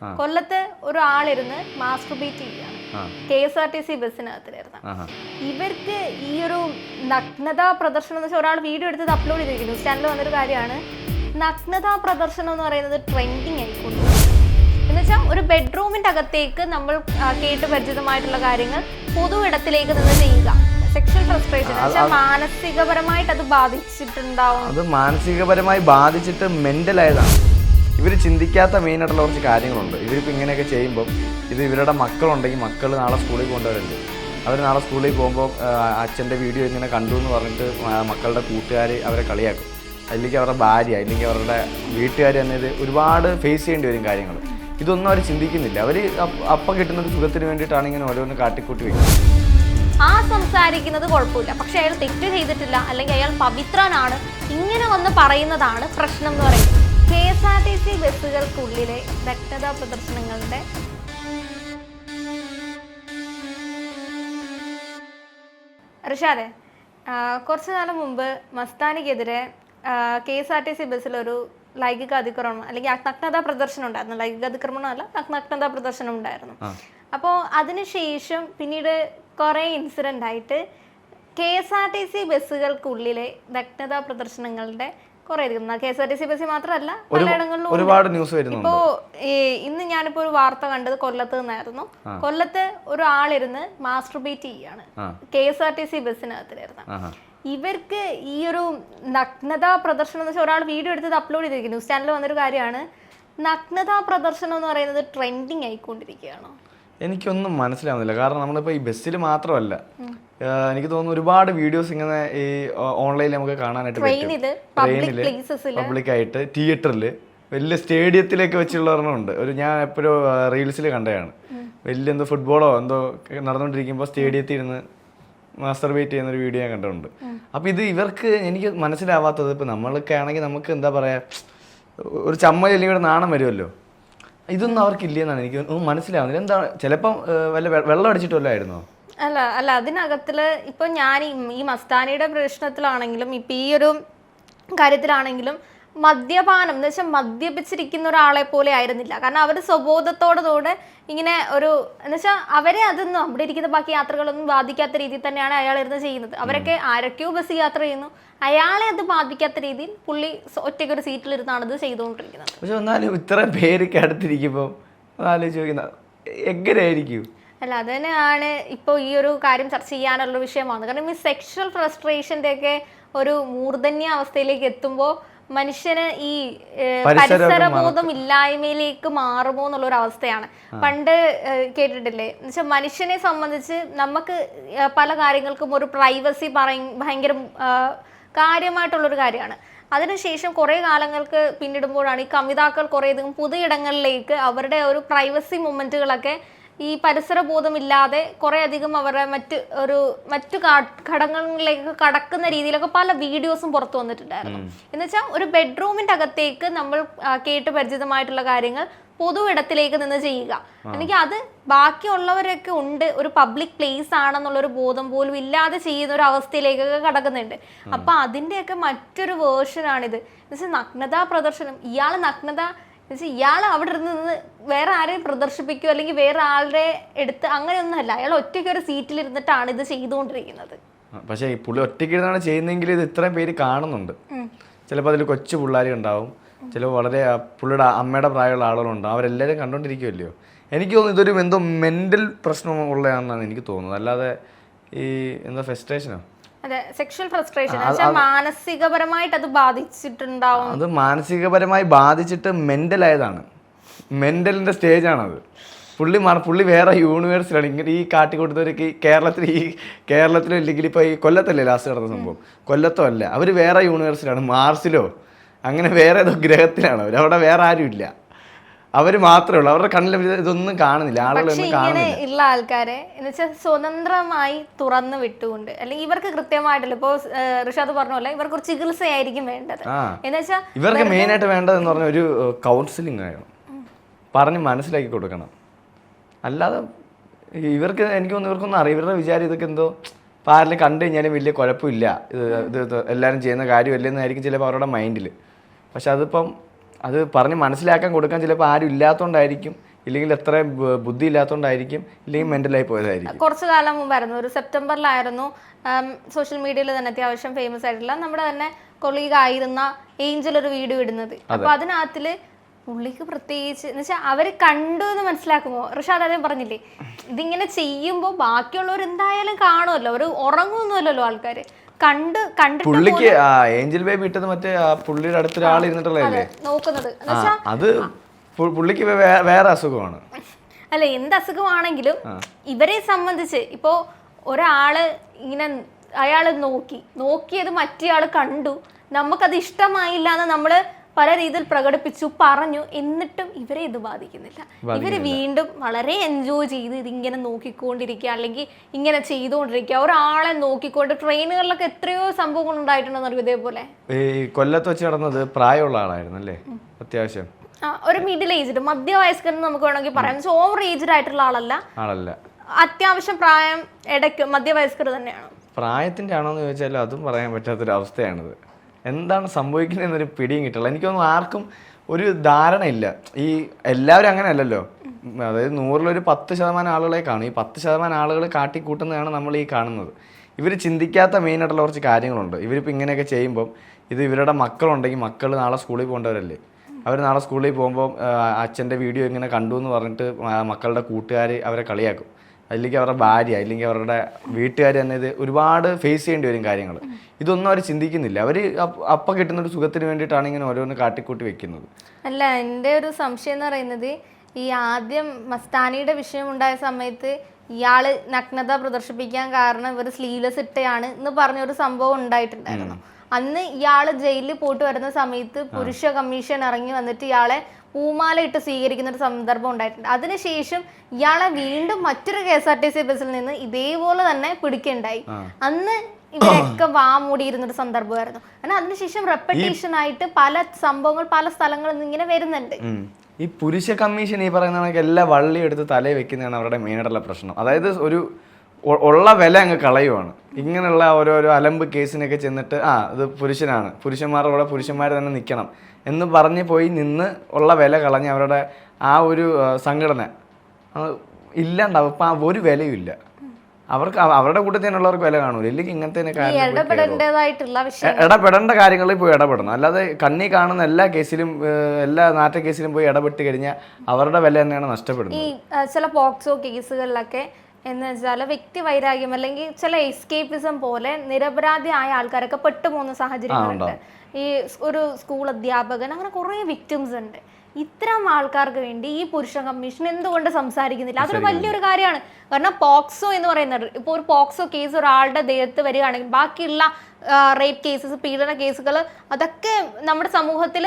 കൊല്ലത്ത് ഒരാളിരുന്ന് മാസ്റ്റർബേറ്റ് ചെയ്യാണ്. ആ. K S R T C ബസ്സിനകത്തിലായിരുന്നു ഇവർക്ക് ഈ ഒരു നഗ്നതാ പ്രദർശനം എന്ന് വെച്ചാൽ ഒരാൾ വീഡിയോ എടുത്തത് അപ്ലോഡ് ചെയ്തിരിക്കുന്നു. ന്യൂസ് ചാനലിൽ വന്നൊരു കാര്യമാണ്. നഗ്നതാ പ്രദർശനം എന്ന് പറയുന്നത് ട്രെൻഡിങ് ആയിക്കൊണ്ട്. എന്ന് വെച്ചാൽ ഒരു ബെഡ്റൂമിന്റെ അകത്തേക്ക് നമ്മൾ കേട്ട് പരിചിതമായിട്ടുള്ള കാര്യങ്ങൾ പൊതു ഇടത്തിലേക്ക് നിന്ന് ചെയ്യുക. സെക്ഷൽ ഫ്രസ്ട്രേഷൻ മാനസികപരമായിട്ട് അത് ബാധിച്ചിട്ടുണ്ടാവും. അത് മാനസികപരമായി ബാധിച്ചിട്ട് മെന്റലായതാണ് ഇവർ ചിന്തിക്കാത്ത മെയിനായിട്ടുള്ള കുറച്ച് കാര്യങ്ങളുണ്ട്. ഇവരിപ്പോൾ ഇങ്ങനെയൊക്കെ ചെയ്യുമ്പോൾ ഇത് ഇവരുടെ മക്കളുണ്ടെങ്കിൽ മക്കൾ നാളെ സ്കൂളിൽ കൊണ്ടുവരുന്നുണ്ട് അവർ നാളെ സ്കൂളിൽ പോകുമ്പോൾ അച്ഛന്റെ വീഡിയോ ഇങ്ങനെ കണ്ടു എന്ന് പറഞ്ഞിട്ട് മക്കളുടെ കൂട്ടുകാർ അവരെ കളിയാക്കും. അല്ലെങ്കിൽ അവരുടെ ഭാര്യ അല്ലെങ്കിൽ അവരുടെ വീട്ടുകാർ തന്നെ ഇത് ഒരുപാട് ഫേസ് ചെയ്യേണ്ടി വരും കാര്യങ്ങൾ ഇതൊന്നും അവർ ചിന്തിക്കുന്നില്ല. അവർ അപ്പം കിട്ടുന്ന ഒരു സുഖത്തിന് വേണ്ടിയിട്ടാണ് ഇങ്ങനെ ഓരോന്ന് കാട്ടിക്കൂട്ടി വയ്ക്കുന്നത് ആ സംസാരിക്കുന്നത് കുഴപ്പമില്ല. പക്ഷെ അയാൾ തെറ്റ് ചെയ്തിട്ടില്ല. അല്ലെങ്കിൽ അയാൾ പവിത്രനാണ്. ഇങ്ങനെ വന്ന് പറയുന്നതാണ് പ്രശ്നം എന്ന് പറയുന്നത്. K S R T C ബസ്സുകൾക്കുള്ളിലെ നഗ്നതാ പ്രദർശനങ്ങളുടെ ഋഷാദെ കുറച്ചു നാളെ മുമ്പ് മസ്താനിക്കെതിരെ K S R T C ബസ്സിലൊരു ലൈംഗിക അതിക്രമണം അല്ലെങ്കിൽ നഗ്നതാ പ്രദർശനം ഉണ്ടായിരുന്നു. ലൈംഗിക അതിക്രമണം അല്ല നഗ്നതാ പ്രദർശനം ഉണ്ടായിരുന്നു. അപ്പോൾ അതിനുശേഷം പിന്നീട് കുറേ ഇൻസിഡന്റ് ആയിട്ട് K S R T C ബസ്സുകൾക്കുള്ളിലെ നഗ്നതാ പ്രദർശനങ്ങളുടെ ഒരുപാട് ന്യൂസ് വരുന്നുണ്ട്. ഇപ്പോ ഇന്ന് ഞാനിപ്പോ ഒരു വാർത്ത കണ്ടത് കൊല്ലത്ത് നിന്നായിരുന്നു. കൊല്ലത്ത് ഒരു ആളിരുന്ന് മാസ്റ്റർബേറ്റ് ചെയ്യാണ് K S R T C ബസ്സിനകത്തിലിരുന്ന് ഇവർക്ക് ഈ ഒരു നഗ്നതാ പ്രദർശനം എന്ന് വെച്ചാൽ ഒരാൾ വീഡിയോ എടുത്തത് അപ്ലോഡ് ചെയ്തിരിക്കുന്നു. ന്യൂസ് ചാനലിൽ വന്നൊരു കാര്യമാണ്. നഗ്നതാ പ്രദർശനം എന്ന് പറയുന്നത് ട്രെൻഡിങ് ആയിക്കൊണ്ടിരിക്കുകയാണോ. എനിക്കൊന്നും മനസ്സിലാവുന്നില്ല. കാരണം നമ്മളിപ്പോൾ ഈ ബസ്സിൽ മാത്രമല്ല എനിക്ക് തോന്നുന്നു ഒരുപാട് വീഡിയോസ് ഇങ്ങനെ ഈ ഓൺലൈനിൽ നമുക്ക് കാണാനായിട്ട് ട്രെയിനിൽ പബ്ലിക് പബ്ലിക്കായിട്ട് തിയേറ്ററിൽ വലിയ സ്റ്റേഡിയത്തിലേക്ക് വെച്ചുള്ള ഒരെണ്ണമുണ്ട് ഒരു ഞാൻ എപ്പോഴും റീൽസിൽ കണ്ടതാണ്. വലിയ എന്തോ ഫുട്ബോളോ എന്തോ നടന്നുകൊണ്ടിരിക്കുമ്പോൾ സ്റ്റേഡിയത്തിൽ ഇരുന്ന് മാസ്റ്റർ വെയിറ്റ് ചെയ്യുന്ന ഒരു വീഡിയോ ഞാൻ കണ്ടിട്ടുണ്ട്. അപ്പോൾ ഇത് ഇവർക്ക് എനിക്ക് മനസ്സിലാവാത്തത് ഇപ്പോൾ നമ്മളൊക്കെ ആണെങ്കിൽ നമുക്ക് എന്താ പറയുക ഒരു ചമ്മൽ അല്ലെങ്കിൽ നാണം വരുമല്ലോ. ഇതൊന്നും അവർക്കില്ല എന്നാണ് എനിക്ക് മനസ്സിലാവുന്നില്ല. എന്താണ്? ചിലപ്പം വല്ല വെള്ളം അടിച്ചിട്ടല്ലായിരുന്നോ അല്ല അല്ല അതിനകത്തിൽ ഇപ്പൊ ഞാൻ ഈ മസ്താനിയുടെ പ്രശ്നത്തിലാണെങ്കിലും ഇപ്പൊ ഈ ഒരു കാര്യത്തിലാണെങ്കിലും മദ്യപാനം എന്ന് വെച്ചാൽ മദ്യപിച്ചിരിക്കുന്ന ഒരാളെ പോലെ ആയിരുന്നില്ല. കാരണം അവർ സ്വബോധത്തോടതോടെ ഇങ്ങനെ ഒരു എന്ന് വെച്ചാൽ അവരെ അതൊന്നും അവിടെ ഇരിക്കുന്ന ബാക്കി യാത്രകളൊന്നും ബാധിക്കാത്ത രീതിയിൽ തന്നെയാണ് അയാൾ ഇരുന്ന് ചെയ്യുന്നത്. അവരൊക്കെ ആരൊക്കെയോ ബസ് യാത്ര ചെയ്യുന്നു. അയാളെ അത് ബാധിക്കാത്ത രീതിയിൽ പുള്ളി ഒറ്റയ്ക്ക് ഒരു സീറ്റിലിരുന്നാണ് ഇത് ചെയ്തുകൊണ്ടിരിക്കുന്നത്. പക്ഷെ എന്നാലും ഇത്ര പേരൊക്കെ അടുത്തിരിക്കുമ്പോൾ എങ്ങനെയായിരിക്കും? അല്ല അത് തന്നെയാണ് ഇപ്പോൾ ഈ ഒരു കാര്യം ചർച്ച ചെയ്യാനുള്ള വിഷയമാണ്. കാരണം ഈ സെക്ഷൽ ഫ്രസ്ട്രേഷന്റെ ഒക്കെ ഒരു മൂർധന്യ അവസ്ഥയിലേക്ക് എത്തുമ്പോൾ മനുഷ്യന് ഈ പരിസരബോധം ഇല്ലായ്മയിലേക്ക് മാറുമോ എന്നുള്ള ഒരു അവസ്ഥയാണ് പണ്ട് കേട്ടിട്ടില്ലേ? എന്നുവെച്ചാൽ മനുഷ്യനെ സംബന്ധിച്ച് നമുക്ക് പല കാര്യങ്ങൾക്കും ഒരു പ്രൈവസി പറയ ഭയങ്കര കാര്യമായിട്ടുള്ളൊരു കാര്യമാണ്. അതിനുശേഷം കുറേ കാലങ്ങൾക്ക് പിന്നിടുമ്പോഴാണ് ഈ കവിതാക്കൾ കുറേയധികം പൊതുയിടങ്ങളിലേക്ക് അവരുടെ ഒരു പ്രൈവസി മൊമെന്റുകളൊക്കെ ഈ പരിസര ബോധമില്ലാതെ കുറേ അധികം അവരുടെ മറ്റ് ഒരു മറ്റു ഘടകങ്ങളിലേക്ക് കടക്കുന്ന രീതിയിലൊക്കെ പല വീഡിയോസും പുറത്തു വന്നിട്ടുണ്ടായിരുന്നു. എന്ന് വെച്ചാൽ ഒരു ബെഡ്റൂമിന്റെ അകത്തേക്ക് നമ്മൾ കേട്ട് പരിചിതമായിട്ടുള്ള കാര്യങ്ങൾ പൊതു ഇടത്തിലേക്ക് നിന്ന് ചെയ്യുക. എനിക്ക് അത് ബാക്കിയുള്ളവരൊക്കെ ഉണ്ട് ഒരു പബ്ലിക് പ്ലേസ് ആണെന്നുള്ള ഒരു ബോധം പോലും ഇല്ലാതെ ചെയ്യുന്ന ഒരു അവസ്ഥയിലേക്കൊക്കെ കടക്കുന്നുണ്ട്. അപ്പൊ അതിന്റെയൊക്കെ മറ്റൊരു വേർഷനാണിത്. എന്നുവെച്ചാൽ നഗ്നതാ പ്രദർശനം. ഇയാൾ നഗ്നത എന്നുവെച്ചാൽ ഇയാൾ അവിടെ ഇരുന്ന് വേറെ ആരെയും പ്രദർശിപ്പിക്കുകയോ അല്ലെങ്കിൽ വേറെ ആളുടെ എടുത്ത് അങ്ങനെയൊന്നുമല്ല. അയാൾ ഒറ്റയ്ക്ക് ഒരു സീറ്റിലിരുന്നിട്ടാണ് ഇത് ചെയ്തുകൊണ്ടിരിക്കുന്നത്. പക്ഷേ ഈ പുള്ളി ഒറ്റയ്ക്ക് ഇരുന്നാണ് ചെയ്യുന്നതെങ്കിൽ ഇത് ഇത്രയും പേര് കാണുന്നുണ്ട്. ചിലപ്പോൾ അതിൽ കൊച്ചു പിള്ളേർ ഉണ്ടാവും. ചിലപ്പോൾ വളരെ പുള്ളിയുടെ അമ്മയുടെ പ്രായമുള്ള ആളുകളുണ്ടാവും. അവരെല്ലാവരും കണ്ടുകൊണ്ടിരിക്കുമല്ലോ എനിക്ക് തോന്നുന്നു ഇതൊരു എന്തോ മെന്റൽ പ്രശ്നം ഉള്ളതാണെന്നാണ് എനിക്ക് തോന്നുന്നത്. അല്ലാതെ ഈ എന്താ ഫെസ്ട്രേഷനോ അതെ സെക്ഷൽ ഫ്രസ്ട്രേഷൻ മാനസികപരമായിട്ട് അത് ബാധിച്ചിട്ടുണ്ടാവും. അത് മാനസികപരമായി ബാധിച്ചിട്ട് മെന്റലായതാണ് മെന്റലിന്റെ സ്റ്റേജ് ആണത്. പുള്ളി പുള്ളി വേറെ യൂണിവേഴ്സിലാണ് ഇങ്ങനെ ഈ കാട്ടിക്കൊടുത്തവർക്ക് ഈ കേരളത്തിൽ ഈ കേരളത്തിലോ ഇല്ലെങ്കിൽ ഇപ്പോൾ ഈ കൊല്ലത്തല്ലേ ലാസ്റ്റ് നടന്ന സംഭവം? കൊല്ലത്തോ അല്ല. അവർ വേറെ യൂണിവേഴ്സിലാണ് മാർസിലോ. അങ്ങനെ വേറെ ഏതോ ഗ്രഹത്തിലാണ്. അവർ അവിടെ വേറെ ആരും ഇല്ല അവർ മാത്രമേ ഉള്ളൂ. അവരുടെ കണ്ണിൽ ഇതൊന്നും കാണുന്നില്ല. ആളുകളൊന്നും കാണുന്നില്ല. ഉള്ള ആൾക്കാരെ എന്ന് വെച്ചാൽ സ്വതന്ത്രമായി തുറന്നു വിട്ടുകൊണ്ട് അല്ലെങ്കിൽ ഇവർക്ക് കൃത്യമായിട്ടല്ല. ഇപ്പോ ഋഷാദ് പറഞ്ഞ പോലെ ഇവർക്ക് ഒരു ചികിത്സയായിരിക്കും വേണ്ടത്. എന്ന് വെച്ചാൽ ഇവർക്ക് മെയിനായിട്ട് വേണ്ടതെന്ന് പറഞ്ഞ ഒരു കൗൺസിലിംഗ് ആയിരുന്നു പറഞ്ഞ് മനസ്സിലാക്കി കൊടുക്കണം. അല്ലാതെ ഇവർക്ക് എനിക്ക് തോന്നുന്നു ഇവർക്കൊന്നും അറിയാം. ഇവരുടെ വിചാരം ഇതൊക്കെ എന്തോ ഇപ്പം ആരെങ്കിലും കണ്ടു കഴിഞ്ഞാലും വലിയ കുഴപ്പമില്ല. ഇത് ഇത് എല്ലാവരും ചെയ്യുന്ന കാര്യമല്ലെന്നായിരിക്കും ചിലപ്പോൾ അവരുടെ മൈൻഡിൽ പക്ഷെ അതിപ്പം അത് പറഞ്ഞ് മനസ്സിലാക്കാൻ കൊടുക്കാൻ ചിലപ്പോൾ ആരും ഇല്ലാത്തതുകൊണ്ടായിരിക്കും ഇല്ലെങ്കിൽ എത്ര ബുദ്ധി ഇല്ലാത്തതുകൊണ്ടായിരിക്കും ഇല്ലെങ്കിൽ മെന്റലായി പോയതായിരിക്കും. കുറച്ച് കാലം മുമ്പായിരുന്നു ഒരു സെപ്റ്റംബറിലായിരുന്നു. സോഷ്യൽ മീഡിയയിൽ തന്നെ അത്യാവശ്യം ഫേമസ് ആയിട്ടുള്ള നമ്മുടെ തന്നെ കൊളീഗ് ആയിരുന്ന ഏഞ്ചൽ ഒരു വീഡിയോ ഇടുന്നത്. അപ്പൊ അതിനകത്തിൽ പുള്ളിക്ക് പ്രത്യേകിച്ച് എന്ന് വെച്ചാൽ അവർ കണ്ടു എന്ന് മനസ്സിലാക്കുമോ ഋഷാദ് ആദ്യം പറഞ്ഞില്ലേ ഇതിങ്ങനെ ചെയ്യുമ്പോൾ ബാക്കിയുള്ളവർ എന്തായാലും കാണുമല്ലോ അവർ ഉറങ്ങുമൊന്നുമല്ലല്ലോ ആൾക്കാര്. കണ്ട് കണ്ടിട്ട് പുള്ളിക്ക് ആ ഏഞ്ചൽ ബേബി ഇട്ടത് മറ്റേ ആ പുള്ളിയുടെ അടുത്തൊരാൾ ഇരുന്നിട്ടുള്ളതല്ലേ നോക്കുന്നത്. എന്ന് ആ അത് പു- പുള്ളിക്ക് വേ- വേറെ അസുഖമാണ്. അല്ല എന്ത് അസുഖമാണെങ്കിലും ഇവരെ സംബന്ധിച്ച് ഇപ്പോ ഒരാൾ ഇങ്ങനെ അയാൾ നോക്കി നോക്കിയത് മറ്റേയാൾ കണ്ടു. നമുക്കത് ഇഷ്ടമായില്ല എന്ന് നമ്മൾ പല രീതിയിൽ പ്രകടിപ്പിച്ചു പറഞ്ഞു. എന്നിട്ടും ഇവരെ ഇത് ബാധിക്കുന്നില്ല. ഇവർ വീണ്ടും വളരെ എൻജോയ് ചെയ്ത് ഇതിങ്ങനെ നോക്കിക്കൊണ്ടിരിക്കുക അല്ലെങ്കിൽ ഇങ്ങനെ ചെയ്തുകൊണ്ടിരിക്കുക. ഒരാളെ നോക്കിക്കൊണ്ട് ട്രെയിനുകളിലൊക്കെ എത്രയോ സംഭവങ്ങൾ ഉണ്ടായിട്ടുണ്ടെന്ന് ഇതേപോലെ? ഈ കൊല്ലത്ത് വെച്ച് നടന്നത് പ്രായമുള്ള ആളായിരുന്നു അല്ലേ? അത്യാവശ്യം. ഒരു മിഡിൽ ഏജ്ഡ് മധ്യവയസ്കൻ നമുക്ക് വേണമെങ്കിൽ പറയാം. ഓവർ ഏജ്ഡ് ആയിട്ടുള്ള ആളല്ല. ആളല്ല. അത്യാവശ്യം പ്രായം ഇടയ്ക്ക് മധ്യവയസ്കർ തന്നെയാണ്. പ്രായത്തിന്റെ ആണോ എന്ന് ചോദിച്ചാൽ അതും പറയാൻ പറ്റാത്തൊരു അവസ്ഥയാണിത് എന്താണ് സംഭവിക്കുന്നതെന്നൊരു പിടിയും കിട്ടില്ല. എനിക്കൊന്നും ആർക്കും ഒരു ധാരണയില്ല. ഈ എല്ലാവരും അങ്ങനെ അല്ലല്ലോ അതായത് നൂറിലൊരു പത്ത് ശതമാനം ആളുകളെ കാണും. ഈ പത്ത് ശതമാനം ആളുകൾ കാട്ടിക്കൂട്ടുന്നതാണ് നമ്മൾ ഈ കാണുന്നത്. ഇവർ ചിന്തിക്കാത്ത മെയിനായിട്ടുള്ള കുറച്ച് കാര്യങ്ങളുണ്ട്. ഇവരിപ്പോൾ ഇങ്ങനെയൊക്കെ ചെയ്യുമ്പം ഇത് ഇവരുടെ മക്കളുണ്ടെങ്കിൽ മക്കൾ നാളെ സ്കൂളിൽ പോകേണ്ടവരല്ലേ? അവർ നാളെ സ്കൂളിൽ പോകുമ്പോൾ അച്ഛന്റെ വീഡിയോ ഇങ്ങനെ കണ്ടു എന്ന് പറഞ്ഞിട്ട് മക്കളുടെ കൂട്ടുകാർ അവരെ കളിയാക്കും. അല്ലെങ്കിൽ അവരുടെ ഭാര്യ അല്ലെങ്കിൽ അവരുടെ വീട്ടുകാർ തന്നെ ഇത് ഒരുപാട് ഫേസ് ചെയ്യേണ്ടി വരും കാര്യങ്ങൾ ഇതൊന്നും അവർ ചിന്തിക്കുന്നില്ല. അവർ അപ്പം കിട്ടുന്ന ഒരു സുഖത്തിന് വേണ്ടിയിട്ടാണ് ഇങ്ങനെ ഓരോന്ന് കാട്ടിക്കൂട്ടി വെക്കുന്നത്. അല്ല എന്റെ ഒരു സംശയം എന്ന് പറയുന്നത് ഈ ആദ്യം മസ്താനിയുടെ വിഷയം ഉണ്ടായ സമയത്ത് ഇയാൾ നഗ്നത പ്രദർശിപ്പിക്കാൻ കാരണം ഇവർ സ്ലീവ്ലെസ് ഇട്ടയാണ് എന്ന് പറഞ്ഞ ഒരു സംഭവം ഉണ്ടായിട്ടുണ്ടായിരുന്നു. അന്ന് ഇയാൾ ജയിലിൽ പോയിട്ട് വരുന്ന സമയത്ത് പുരുഷ കമ്മീഷൻ ഇറങ്ങി വന്നിട്ട് ഇയാളെ പൂമാല ഇട്ട് സ്വീകരിക്കുന്ന ഒരു സന്ദർഭം ഉണ്ടായിട്ടുണ്ട്. അതിനുശേഷം ഇയാളെ വീണ്ടും മറ്റൊരു K S R T C ബസ്സിൽ നിന്ന് ഇതേപോലെ തന്നെ പിടിക്കുണ്ടായി അന്ന് ഇവരൊക്കെ വാ മൂടിയിരുന്ന ഒരു സന്ദർഭമായിരുന്നു. കാരണം അതിനുശേഷം റെപ്പറ്റീഷൻ ആയിട്ട് പല സംഭവങ്ങൾ പല സ്ഥലങ്ങളിൽ നിന്ന് ഇങ്ങനെ വരുന്നുണ്ട്. ഈ പുരുഷ കമ്മീഷൻ ഈ പറയുന്ന എല്ലാ വള്ളി എടുത്ത് തലയിൽ വെക്കുന്നതാണ് അവരുടെ മെയിനായിട്ടുള്ള പ്രശ്നം. അതായത് ഒരു ഉള്ള വില അങ്ങ് കളയുവാണ്. ഇങ്ങനെയുള്ള ഓരോരോ അലമ്പ് കേസിനൊക്കെ ചെന്നിട്ട് ആ ഇത് പുരുഷനാണ്. പുരുഷന്മാരുടെ കൂടെ പുരുഷന്മാർ തന്നെ നിൽക്കണം എന്ന് പറഞ്ഞ് പോയി നിന്ന് ഉള്ള വില കളഞ്ഞ് അവരുടെ ആ ഒരു സംഘടന. ഇല്ലാണ്ടാവും. ഇപ്പം ഒരു വിലയുമില്ല അവർക്ക് അവരുടെ കൂട്ടത്തിൽ തന്നെയുള്ളവർക്ക് വില കാണൂല. ഇല്ലെങ്കിൽ ഇങ്ങനത്തെ ഇടപെടേണ്ട കാര്യങ്ങളിൽ പോയി ഇടപെടണം. അല്ലാതെ കണ്ണി കാണുന്ന എല്ലാ കേസിലും എല്ലാ നാറ്റ കേസിലും പോയി ഇടപെട്ട് കഴിഞ്ഞാൽ അവരുടെ വില തന്നെയാണ് നഷ്ടപ്പെടുന്നത്. ഈ ചില പോക്സോ കേസുകളിലൊക്കെ എന്ന് വെച്ചാൽ വ്യക്തി വൈരാഗ്യം അല്ലെങ്കിൽ ചില എസ്കേപ്പിസം പോലെ നിരപരാധിയായ ആൾക്കാരൊക്കെ പെട്ടുപോകുന്ന സാഹചര്യങ്ങളുണ്ട്. ഈ ഒരു സ്കൂൾ അധ്യാപകൻ അങ്ങനെ കുറേ വിക്ടിംസ് ഉണ്ട്. ഇത്തരം ആൾക്കാർക്ക് വേണ്ടി ഈ പുരുഷ കമ്മീഷൻ എന്തുകൊണ്ട് സംസാരിക്കുന്നില്ല? അതൊരു വലിയൊരു കാര്യമാണ്. കാരണം പോക്സോ എന്ന് പറയുന്നത് ഇപ്പോൾ ഒരു പോക്സോ കേസ് ഒരാളുടെ ദേഹത്ത് വരികയാണെങ്കിൽ ബാക്കിയുള്ള റേപ്പ് കേസസ് പീഡന കേസുകൾ അതൊക്കെ നമ്മുടെ സമൂഹത്തിൽ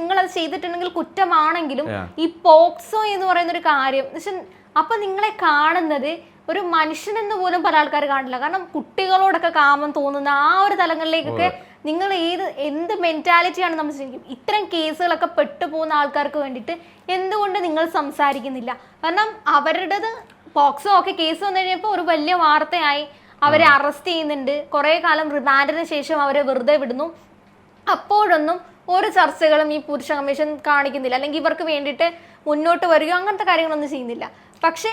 നിങ്ങൾ അത് ചെയ്തിട്ടുണ്ടെങ്കിൽ കുറ്റമാണെങ്കിലും ഈ പോക്സോ എന്ന് പറയുന്ന ഒരു കാര്യം എന്ന് വെച്ചാൽ അപ്പൊ നിങ്ങളെ കാണുന്നത് ഒരു മനുഷ്യനെന്ന് പോലും പല ആൾക്കാർ കാണില്ല. കാരണം കുട്ടികളോടൊക്കെ കാമം തോന്നുന്ന ആ ഒരു തലങ്ങളിലേക്കൊക്കെ നിങ്ങൾ ഏത് എന്ത് മെന്റാലിറ്റിയാണ് നമ്മൾ ചിന്തിക്കും ഇത്തരം കേസുകളൊക്കെ പെട്ടുപോകുന്ന ആൾക്കാർക്ക് വേണ്ടിയിട്ട് എന്തുകൊണ്ട് നിങ്ങൾ സംസാരിക്കുന്നില്ല? കാരണം അവരുടേത് പോക്സോ ഒക്കെ കേസ് വന്നു കഴിഞ്ഞപ്പോൾ ഒരു വലിയ വാർത്തയായി അവരെ അറസ്റ്റ് ചെയ്യുന്നുണ്ട്. കുറേ കാലം റിമാൻഡിന് ശേഷം അവരെ വെറുതെ വിടുന്നു. അപ്പോഴൊന്നും ഒരു ചർച്ചകളും ഈ പുരുഷ കമ്മീഷൻ കാണിക്കുന്നില്ല. അല്ലെങ്കിൽ ഇവർക്ക് വേണ്ടിയിട്ട് മുന്നോട്ട് വരികയോ അങ്ങനത്തെ കാര്യങ്ങളൊന്നും ചെയ്യുന്നില്ല. പക്ഷേ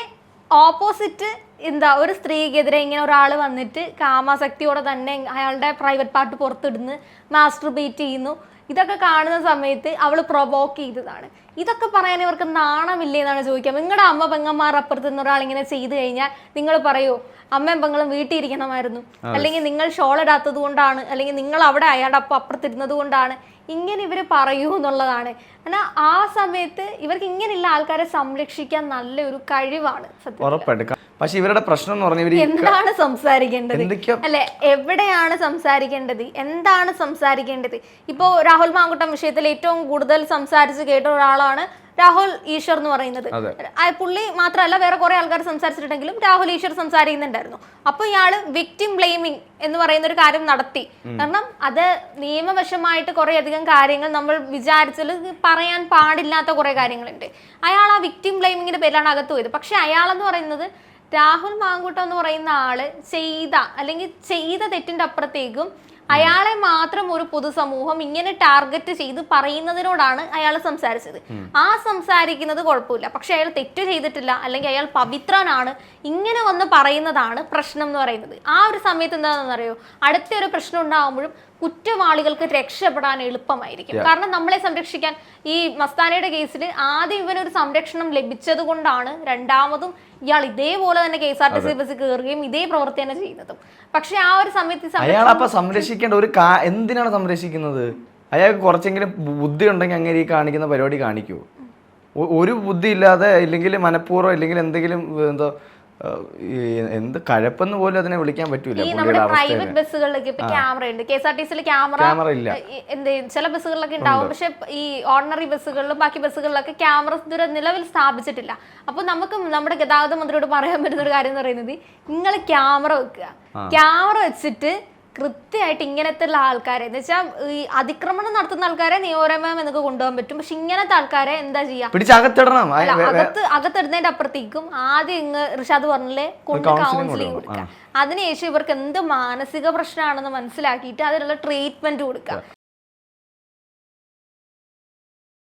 ഓപ്പോസിറ്റ് എന്താ ഒരു സ്ത്രീക്കെതിരെ ഇങ്ങനെ ഒരാൾ വന്നിട്ട് കാമാസക്തിയോടെ തന്നെ അയാളുടെ പ്രൈവറ്റ് പാർട്ട് പുറത്തിടുന്നു മാസ്റ്റർ ബീറ്റ് ചെയ്യുന്നു. ഇതൊക്കെ കാണുന്ന സമയത്ത് അവൾ പ്രൊവോക്ക് ചെയ്തതാണ്. ഇതൊക്കെ പറയാൻ ഇവർക്ക് നാണമില്ലേ എന്നാണ് ചോദിക്കാം നിങ്ങളുടെ അമ്മ പെങ്ങന്മാർ അപ്പുറത്ത് നിന്ന് ഒരാൾ ഇങ്ങനെ ചെയ്തു കഴിഞ്ഞാൽ നിങ്ങൾ പറയൂ അമ്മയും പെങ്ങളും വീട്ടിൽ ഇരിക്കണമായിരുന്നു. അല്ലെങ്കിൽ നിങ്ങൾ ഷോൾ ഇടാത്തത് കൊണ്ടാണ് അല്ലെങ്കിൽ നിങ്ങൾ അവിടെ അയാളുടെ അപ്പം അപ്പുറത്തിരുന്നത് കൊണ്ടാണ്. ഇങ്ങനെ ഇവർ പറയൂ എന്നുള്ളതാണ്. എന്നാൽ ആ സമയത്ത് ഇവർക്ക് ഇങ്ങനെയുള്ള ആൾക്കാരെ സംരക്ഷിക്കാൻ നല്ലൊരു കഴിവാണ് സത്യം പക്ഷെ ഇവരുടെ പ്രശ്നം എന്ന് പറഞ്ഞാൽ എന്താണ് സംസാരിക്കേണ്ടത്? അല്ലെ എവിടെയാണ് സംസാരിക്കേണ്ടത്? എന്താണ് സംസാരിക്കേണ്ടത്? ഇപ്പോ രാഹുൽ മാങ്കുട്ടം വിഷയത്തിൽ ഏറ്റവും കൂടുതൽ സംസാരിച്ച് കേട്ട ഒരാളാണ് രാഹുൽ ഈശ്വർ എന്ന് പറയുന്നത്. ആ പുള്ളി മാത്രമല്ല വേറെ കുറെ ആൾക്കാർ സംസാരിച്ചിട്ടുണ്ടെങ്കിലും രാഹുൽ ഈശ്വർ സംസാരിക്കുന്നുണ്ടായിരുന്നു. അപ്പൊ ഇയാൾ വിക്ടിം ബ്ലെയിമിങ് എന്ന് പറയുന്ന ഒരു കാര്യം നടത്തി. കാരണം അത് നിയമവശമായിട്ട് കുറെ അധികം കാര്യങ്ങൾ നമ്മൾ വിചാരിച്ചതിൽ പറയാൻ പാടില്ലാത്ത കുറെ കാര്യങ്ങളുണ്ട്. അയാൾ ആ വിക്ടിം ബ്ലെയിമിങ്ങിന്റെ പേരിലാണ് അകത്ത് പോയത്. പക്ഷെ അയാളെന്ന് പറയുന്നത് രാഹുൽ മാങ്കൂട്ടം എന്ന് പറയുന്ന ആൾ ചെയ്ത അല്ലെങ്കിൽ ചെയ്ത തെറ്റിന്റെ അപ്പുറത്തേക്കും അയാളെ മാത്രം ഒരു പൊതുസമൂഹം ഇങ്ങനെ ടാർഗറ്റ് ചെയ്ത് പറയുന്നതിനോടാണ് അയാൾ സംസാരിച്ചത്. ആ സംസാരിക്കുന്നത് കുഴപ്പമില്ല. പക്ഷെ അയാൾ തെറ്റ് ചെയ്തിട്ടില്ല അല്ലെങ്കിൽ അയാൾ പവിത്രനാണ് ഇങ്ങനെ വന്ന് പറയുന്നതാണ് പ്രശ്നം എന്ന് പറയുന്നത്. ആ ഒരു സമയത്ത് എന്താണെന്ന് അറിയോ അടുത്ത ഒരു പ്രശ്നം ഉണ്ടാകുമ്പോഴും കുറ്റവാളികൾക്ക് രക്ഷപ്പെടാൻ എളുപ്പമായിരിക്കും. കാരണം നമ്മളെ സംരക്ഷിക്കാൻ ഈ മസ്താനയുടെ കേസിൽ ആദ്യം ഇവനൊരു സംരക്ഷണം ലഭിച്ചത് കൊണ്ടാണ് രണ്ടാമതും ഇയാൾ ഇതേപോലെ തന്നെ K S R T C bus കയറുകയും ഇതേ പ്രവൃത്തി തന്നെ ചെയ്യുന്നതും. പക്ഷെ ആ ഒരു സമയത്ത് അയാൾ അപ്പൊ സംരക്ഷിക്കേണ്ട ഒരു എന്തിനാണ് സംരക്ഷിക്കുന്നത്? അയാൾക്ക് കുറച്ചെങ്കിലും ബുദ്ധി ഉണ്ടെങ്കിൽ അങ്ങനെ ഈ കാണിക്കുന്ന പരിപാടി കാണിക്കൂ. ഒരു ബുദ്ധി ഇല്ലാതെ ഇല്ലെങ്കിൽ മനഃപൂർവം ഇല്ലെങ്കിൽ എന്തെങ്കിലും എന്തോ എന്ത് കഴപ്പെന്ന് പോലും അതിനെ വിളിക്കാൻ പറ്റൂല ഈ നമ്മുടെ പ്രൈവറ്റ് ബസ്സുകളിലൊക്കെ ഇപ്പൊ ക്യാമറ ഉണ്ട്. കെ എസ് ആർ ടി സിയിൽ ക്യാമറ ക്യാമറ ഇല്ല. എന്ത് ചില ബസ്സുകളിലൊക്കെ ഉണ്ടാവും. പക്ഷെ ഈ ഓർഡിനറി ബസ്സുകളിലും ബാക്കി ബസ്സുകളിലൊക്കെ ക്യാമറ ദൂരെ നിലവിൽ സ്ഥാപിച്ചിട്ടില്ല. അപ്പൊ നമുക്ക് നമ്മുടെ ഗതാഗത മന്ത്രിയോട് പറയാൻ പറ്റുന്ന ഒരു കാര്യം എന്ന് പറയുന്നത് നിങ്ങൾ ക്യാമറ വെക്കുക. ക്യാമറ വെച്ചിട്ട് കൃത്യമായിട്ട് ഇങ്ങനത്തെ ഉള്ള ആൾക്കാരെ എന്ന് വെച്ചാൽ ഈ അതിക്രമണം നടത്തുന്ന ആൾക്കാരെ നിയമപരമായി നമുക്ക് കൊണ്ടുപോകാൻ പറ്റും. പക്ഷെ ഇങ്ങനത്തെ ആൾക്കാരെ എന്താ ചെയ്യാ? പിടിച്ചകത്തിടണം അകത്ത് അകത്തിടുന്നതിന്റെ അപ്പുറത്തേക്കും ആദ്യം ഇങ്ങ് ഋഷാദ് പറഞ്ഞില്ലേ കൊണ്ട് കൗൺസിലിംഗ് കൊടുക്കുക. അതിനുശേഷം ഇവർക്ക് എന്ത് മാനസിക പ്രശ്നമാണെന്ന് മനസ്സിലാക്കിയിട്ട് അതിനുള്ള ട്രീറ്റ്മെന്റ് കൊടുക്കുക.